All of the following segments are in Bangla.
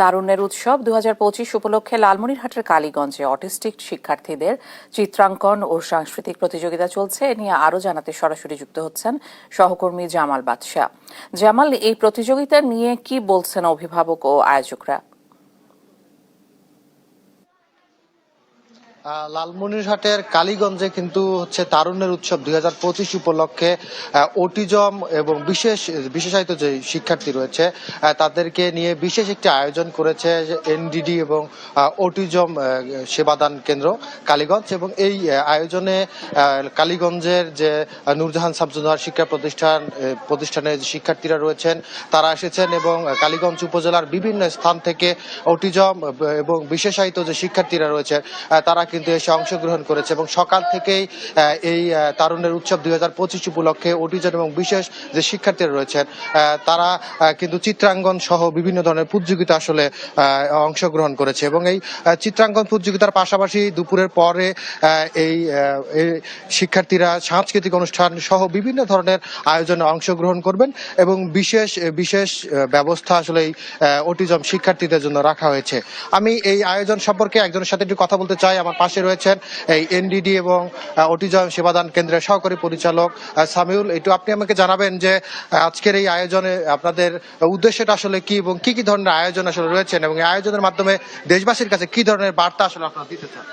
তারুণ্যের উৎসব দুহাজার পঁচিশ উপলক্ষে লালমনিরহাটের কালীগঞ্জে অটিস্টিক শিক্ষার্থীদের চিত্রাঙ্কন ও সাংস্কৃতিক প্রতিযোগিতা চলছে। এ নিয়ে আরও জানাতে সরাসরি যুক্ত হচ্ছেন সহকর্মী জামাল বাদশাহ। জামাল, এই প্রতিযোগিতা নিয়ে কি বলছেন অভিভাবক ও আয়োজকরা? লালমনিরহাটের কালীগঞ্জে কিন্তু হচ্ছে তারুণ্যের উৎসব দুই উপলক্ষে ওটিজম এবং বিশেষ, বিশেষায়িত যে শিক্ষার্থী রয়েছে তাদেরকে নিয়ে বিশেষ একটি আয়োজন করেছে এনডিডি এবং ওটিজম সেবাদান কেন্দ্র কালীগঞ্জ এবং এই আয়োজনে কালীগঞ্জের যে নূরজাহান শামসুদ্দোহার শিক্ষা প্রতিষ্ঠান প্রতিষ্ঠানের যে শিক্ষার্থীরা রয়েছেন, তারা এসেছেন এবং কালীগঞ্জ উপজেলার বিভিন্ন স্থান থেকে অটিজম এবং বিশেষায়িত যে শিক্ষার্থীরা রয়েছে তারা কিন্তু এসে অংশগ্রহণ করেছে এবং সকাল থেকেই এই আহ, তারুণ্যের উৎসব দুই হাজার পঁচিশ উপলক্ষে অটিজম এবং বিশেষ যে শিক্ষার্থীরা রয়েছেন তারা কিন্তু চিত্রাঙ্গন সহ বিভিন্ন ধরনের প্রতিযোগিতা আসলে অংশগ্রহণ করেছে এবং এই চিত্রাঙ্কন প্রতিযোগিতার পাশাপাশি দুপুরের পরে এই শিক্ষার্থীরা সাংস্কৃতিক অনুষ্ঠান সহ বিভিন্ন ধরনের আয়োজনে অংশগ্রহণ করবেন এবং বিশেষ বিশেষ ব্যবস্থা আসলে এই অটিজম শিক্ষার্থীদের জন্য রাখা হয়েছে। আমি এই আয়োজন সম্পর্কে একজনের সাথে একটু কথা বলতে চাই আমার পাশে রয়েছেন এই এনডিডি এবং অটিজম সেবাদান কেন্দ্রের সহকারী পরিচালক সামিউল। একটু আপনি আমাকে জানাবেন যে আজকের এই আয়োজনে আপনাদের উদ্দেশ্যটা আসলে কি এবং কি কি ধরনের আয়োজন আসলে রয়েছেন এবং এই আয়োজনের মাধ্যমে দেশবাসীর কাছে কি ধরনের বার্তা আসলে আপনারা দিতে চান?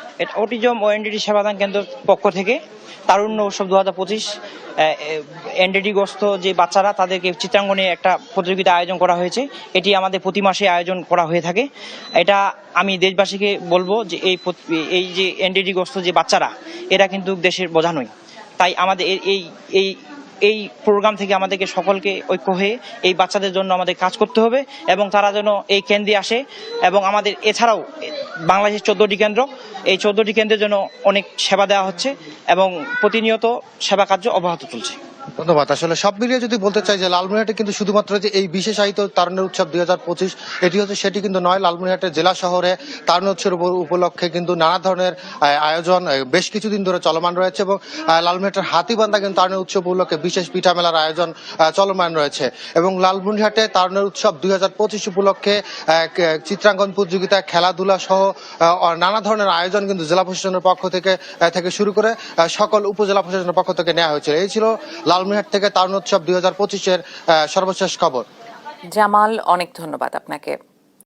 অটিজম ও এনডিডি সেবাদান কেন্দ্রের পক্ষ থেকে। তারুণ্য উৎসব দু হাজার পঁচিশ এনডিডিগ্রস্ত যে বাচ্চারা, তাদেরকে চিত্রাঙ্গনে একটা প্রতিযোগিতা আয়োজন করা হয়েছে। এটি আমাদের প্রতি মাসে আয়োজন করা হয়ে থাকে। এটা আমি দেশবাসীকে বলব যে এই এই যে এনডিডিগ্রস্ত যে বাচ্চারা, এরা কিন্তু দেশের বোঝা নয়। তাই আমাদের এই- এই এই প্রোগ্রাম থেকে আমাদেরকে সকলকে ঐক্য হয়ে এই বাচ্চাদের জন্য আমাদের কাজ করতে হবে এবং তারা যেন এই কেন্দ্রে আসে এবং আমাদের এছাড়াও বাংলাদেশের চোদ্দটি কেন্দ্র, এই চোদ্দটি কেন্দ্রের জন্য অনেক সেবা দেওয়া হচ্ছে এবং প্রতিনিয়ত সেবা কার্য অব্যাহত চলছে। ধন্যবাদ। আসলে সব মিলিয়ে যদি বলতে চাই যে লালমনিরহাটে কিন্তু শুধুমাত্র যে এই বিশেষ বিশেষায়িত তারুণ্যের উৎসব দুই হাজার পঁচিশ এটি হচ্ছে সেটি কিন্তু নয় লালমনিরহাটের জেলা শহরে তারুণ্য উৎসব উপলক্ষে কিন্তু নানা ধরনের আয়োজন বেশ কিছুদিন ধরে চলমান রয়েছে এবং আহ, লালমনিরহাটের হাতিবান্ধা কিন্তু তারুণ্য উৎসব উপলক্ষে বিশেষ পিঠা মেলার আয়োজন চলমান রয়েছে। এবং লালমনিরহাটে তারুণ্যের উৎসব দুই উপলক্ষে আহ, ক- চিত্রাঙ্কন প্রতিযোগিতা খেলাধুলা সহ নানা ধরনের আয়োজন কিন্তু জেলা প্রশাসনের পক্ষ থেকে থেকে শুরু করে সকল উপজেলা প্রশাসনের পক্ষ থেকে নেওয়া হয়েছিল। এই ছিল লালমনিরহাট থেকে তারুণ উৎসব দুই হাজার পঁচিশের সর্বশেষ খবর। জামাল অনেক ধন্যবাদ আপনাকে।